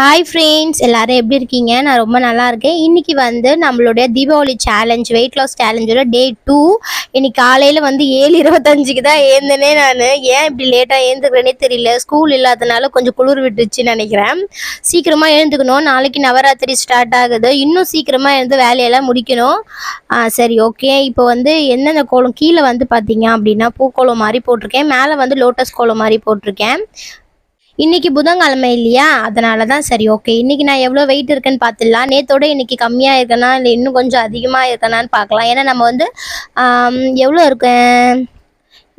Hi friends எல்லோரும் எப்படி இருக்கீங்க? நான் ரொம்ப நல்லா இருக்கேன். இன்றைக்கி வந்து நம்மளுடைய தீபாவளி சேலஞ்ச் வெயிட் லாஸ் சேலஞ்சோட டே டூ இன்னைக்கு காலையில் வந்து ஏழு இருபத்தஞ்சுக்கு தான் ஏந்தனே நான். ஏன் இப்படி லேட்டாக ஏந்துக்கிறேனே தெரியல. ஸ்கூல் இல்லாதனால கொஞ்சம் குளிர் விட்டுச்சுன்னு நினைக்கிறேன். சீக்கிரமாக எழுந்துக்கணும். நாளைக்கு நவராத்திரி ஸ்டார்ட் ஆகுது. இன்னும் சீக்கிரமாக எழுந்து வேலையெல்லாம் முடிக்கணும். சரி ஓகே இப்போ வந்து என்னென்ன கோலம்? கீழே வந்து பார்த்தீங்க அப்படின்னா பூக்கோளம் மாதிரி போட்டிருக்கேன். மேலே வந்து லோட்டஸ் கோலம் மாதிரி போட்டிருக்கேன். இன்னைக்கு புதன்கிழமை இல்லையா? அதனால தான் சரி ஓகே இன்னைக்கு நான் எவ்வளோ வெயிட் இருக்குன்னு பார்த்துடலாம். நேத்தோட இன்னைக்கு கம்மியாக இருக்கேனா? இல்லை இன்னும் கொஞ்சம் அதிகமாக இருக்கேனான்னு பார்க்கலாம். ஏன்னா நம்ம வந்து எவ்வளோ இருக்கேன்?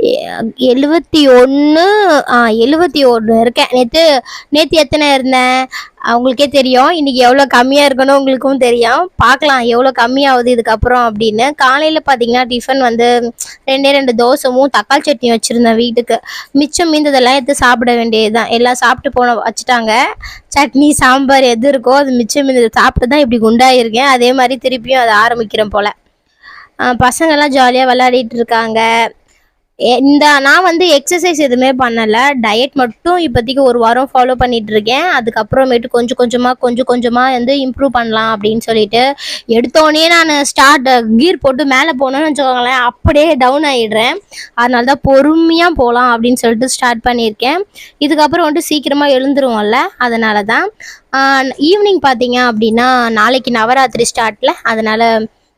எ- ஒன்று ஆ எழுபத்தி ஒன்று இருக்கேன். நேற்று நேற்று எத்தனை இருந்தேன்? அவங்களுக்கே தெரியும். இன்றைக்கி எவ்வளோ கம்மியாக இருக்கணும் உங்களுக்கும் தெரியும். பார்க்கலாம் எவ்வளோ கம்மியாகுது இதுக்கப்புறம் அப்படின்னு. காலையில் பார்த்தீங்கன்னா டிஃபன் வந்து ரெண்டே ரெண்டு தோசையும் தக்காளி சட்னி வச்சுருந்தேன் வீட்டுக்கு. மிச்சம் மீந்ததெல்லாம் எடுத்து சாப்பிட வேண்டியது தான் எல்லாம் சாப்பிட்டு போன வச்சுட்டாங்க. சட்னி சாம்பார் எது இருக்கோ அது மிச்சம் மீந்தது. சாப்பிட்டு தான் இப்படி குண்டாயிருக்கேன். அதே மாதிரி திருப்பியும் அதை ஆரம்பிக்கிறேன் போல். பசங்கெல்லாம் ஜாலியாக விளையாடிட்டு இருக்காங்க. இந்த நான் வந்து எக்ஸசைஸ் எதுவுமே பண்ணலை. டயட் மட்டும் இப்போதைக்கு ஒரு வாரம் ஃபாலோ பண்ணிட்டு இருக்கேன் அதுக்கப்புறமேட்டு கொஞ்சம் கொஞ்சமாக கொஞ்சம் கொஞ்சமாக வந்து இம்ப்ரூவ் பண்ணலாம் அப்படின்னு சொல்லிட்டு எடுத்தோடனே நான் ஸ்டார்ட் கீர் போட்டு மேலே போனேன்னு வச்சுக்கோங்களேன் அப்படியே டவுன் ஆகிடுறேன் அதனால தான் பொறுமையாக போகலாம் அப்படின்னு சொல்லிட்டு ஸ்டார்ட் பண்ணியிருக்கேன். இதுக்கப்புறம் வந்துட்டு சீக்கிரமாக எழுந்துருவோம்ல அதனால தான். ஈவினிங் பார்த்தீங்க அப்படின்னா நாளைக்கு நவராத்திரி ஸ்டார்ட்ல அதனால்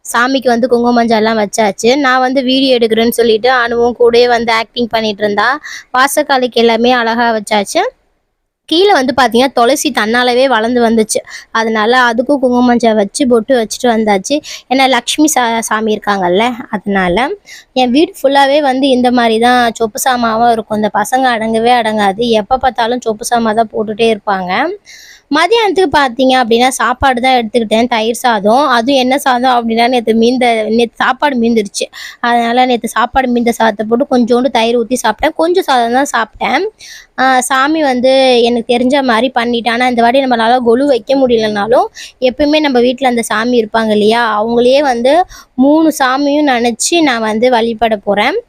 சாமிக்கு வந்து குங்குமஞ்சாலாம் வச்சாச்சு. நான் வந்து வீடியோ எடுக்கிறேன்னு சொல்லிட்டு அனுவும் கூடயே வந்து ஆக்டிங் பண்ணிட்டு இருந்தா. வாசக்காலுக்கு எல்லாமே அழகா வச்சாச்சு. கீழே வந்து பார்த்தீங்கன்னா துளசி தன்னாலவே வளர்ந்து வந்துச்சு. அதனால அதுக்கும் குங்குமஞ்சா வச்சு பொட்டு வச்சுட்டு வந்தாச்சு. ஏன்னா லக்ஷ்மி சா சாமி இருக்காங்கல்ல அதனால என் வீடு ஃபுல்லாகவே வந்து இந்த மாதிரி தான் சொப்பு சாமாவும் இருக்கும். இந்த பசங்க அடங்கவே அடங்காது. எப்போ பார்த்தாலும் சொப்பு சாமா தான் போட்டுகிட்டே இருப்பாங்க. மதியானத்துக்கு பார்த்தீங்க அப்படின்னா சாப்பாடு தான் எடுத்துக்கிட்டேன் தயிர் சாதம். அதுவும் என்ன சாதம் அப்படின்னா நேற்று மீந்த நேற்று சாப்பாடு மீந்துருச்சு. அதனால் நேற்று சாப்பாடு மீந்த சாதத்தை போட்டு கொஞ்சோண்டு தயிர் ஊற்றி சாப்பிட்டேன். கொஞ்சம் சாதம் தான் சாப்பிட்டேன். சாமி வந்து எனக்கு தெரிஞ்ச மாதிரி பண்ணிட்டேன் ஆனால் இந்த வாட்டி நம்மளால கொலு வைக்க முடியலனாலும் எப்பயுமே நம்ம வீட்டில் அந்த சாமி இருப்பாங்க இல்லையா அவங்களே வந்து மூணு சாமியும் நினச்சி நான் வந்து வழிபட போகிறேன்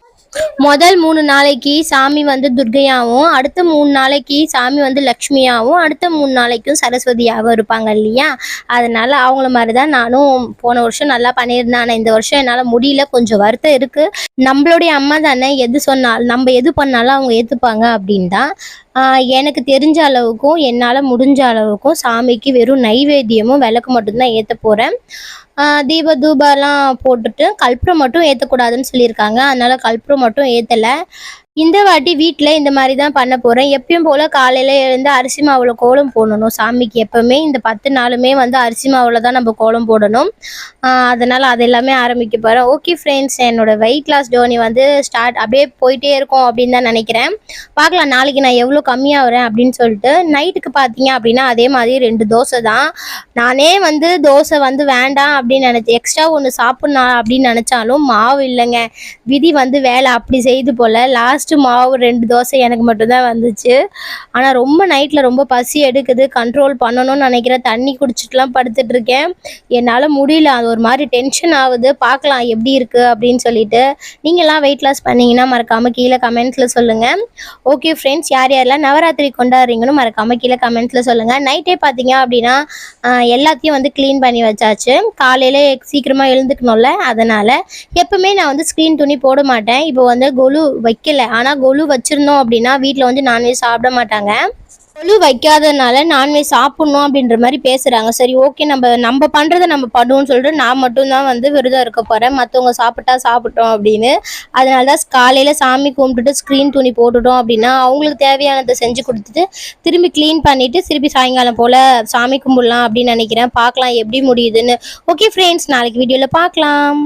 முதல் மூணு நாளைக்கு சாமி வந்து துர்கையாவும் அடுத்த மூணு நாளைக்கு சாமி வந்து லக்ஷ்மியாவும் அடுத்த மூணு நாளைக்கும் சரஸ்வதியாகவும் இருப்பாங்க இல்லையா? அதனால அவங்கள மாதிரி தான் நானும் போன வருஷம் நல்லா பண்ணியிருந்தேன். ஆனால் இந்த வருஷம் என்னால் முடியல. கொஞ்சம் வருத்தம் இருக்கு. நம்மளுடைய அம்மா தானே எது சொன்னாலும் நம்ம எது பண்ணாலும் அவங்க ஏற்றுப்பாங்க அப்படின்னு தான் எனக்கு தெரிஞ்ச அளவுக்கும் என்னால் முடிஞ்ச அளவுக்கும் சாமிக்கு வெறும் நைவேத்தியமும் விளக்கு மட்டும்தான் ஏற்ற போகிறேன் தீப தூபெல்லாம் போட்டுட்டு கல்புரம் மட்டும் ஏற்றக்கூடாதுன்னு சொல்லியிருக்காங்க. அதனால கல்புரம் மட்டும் ஏற்றலை இந்த வாட்டி வீட்டில் இந்த மாதிரி தான் பண்ண போகிறேன் எப்பயும் போல் காலையில் எழுந்து அரிசி மாவில் கோலம் போடணும். சாமிக்கு எப்பவுமே இந்த பத்து நாளுமே வந்து அரிசி மாவில் தான் நம்ம கோலம் போடணும். அதனால் அது எல்லாமே ஆரம்பிக்க போகிறேன் ஓகே ஃப்ரெண்ட்ஸ் என்னோடய வெயிட் லாஸ் டோனி வந்து ஸ்டார்ட் அப்படியே போயிட்டே இருக்கும் அப்படின்னு தான் நினைக்கிறேன். பார்க்கலாம் நாளைக்கு நான் எவ்வளோ கம்மியாகிறேன் அப்படின்னு சொல்லிட்டு. நைட்டுக்கு பார்த்தீங்க அப்படின்னா அதே மாதிரி ரெண்டு தோசை தான். நானே வந்து தோசை வந்து வேண்டாம் அப்படின்னு நினச்சி எக்ஸ்ட்ரா ஒன்று சாப்பிட்ணும் அப்படின்னு நினச்சாலும் மாவு இல்லைங்க. விதி வந்து வேலை அப்படி செய்து போல். லாஸ்ட் ஃபஸ்ட்டு மாவு ரெண்டு தோசை எனக்கு மட்டும்தான் வந்துச்சு. ஆனால் ரொம்ப நைட்டில் ரொம்ப பசி எடுக்குது. கண்ட்ரோல் பண்ணணும்னு நினைக்கிறேன். தண்ணி குடிச்சிட்டுலாம் படுத்துட்ருக்கேன் என்னால் முடியல. அது ஒரு மாதிரி டென்ஷன் ஆகுது. பார்க்கலாம் எப்படி இருக்குது அப்படின்னு சொல்லிட்டு. நீங்களாம் வெயிட் லாஸ் பண்ணிங்கன்னா மறக்காமல் கீழே கமெண்ட்ஸில் சொல்லுங்கள் ஓகே ஃப்ரெண்ட்ஸ் யார் யாரெல்லாம் நவராத்திரி கொண்டாடுறீங்கன்னு மறக்காமல் கீழே கமெண்ட்ஸில் சொல்லுங்கள் நைட்டே பார்த்தீங்க அப்படின்னா எல்லாத்தையும் வந்து க்ளீன் பண்ணி வச்சாச்சு. காலையில் சீக்கிரமாக எழுந்துக்கணும்ல. அதனால் எப்பவுமே நான் வந்து ஸ்க்ரீன் துணி போட மாட்டேன். இப்போ வந்து கொலு வைக்கல. ஆனால் கொலு வச்சுருந்தோம் அப்படின்னா வீட்டில் வந்து நான்வெஜ் சாப்பிட மாட்டாங்க. கொலு வைக்காதனால நான்வெஜ் சாப்பிட்ணும் அப்படின்ற மாதிரி பேசுகிறாங்க சரி ஓகே நம்ம நம்ம பண்ணுறதை நம்ம பண்ணுவோம்னு சொல்லிட்டு நான் மட்டும்தான் வந்து விரதம் இருக்க போகிறேன் மற்றவங்க சாப்பிட்டா சாப்பிட்டோம் அப்படின்னு. அதனால தான் காலையில் சாமி கும்பிட்டுட்டு ஸ்க்ரீன் துணி போட்டுட்டோம் அப்படின்னா அவங்களுக்கு தேவையானதை செஞ்சு கொடுத்துட்டு திரும்பி க்ளீன் பண்ணிவிட்டு திருப்பி சாயங்காலம் போல் சாமி கும்பிடலாம் அப்படின்னு நினைக்கிறேன். பார்க்கலாம் எப்படி முடியுதுன்னு. ஓகே ஃப்ரெண்ட்ஸ் நாளைக்கு வீடியோவில் பார்க்கலாம்.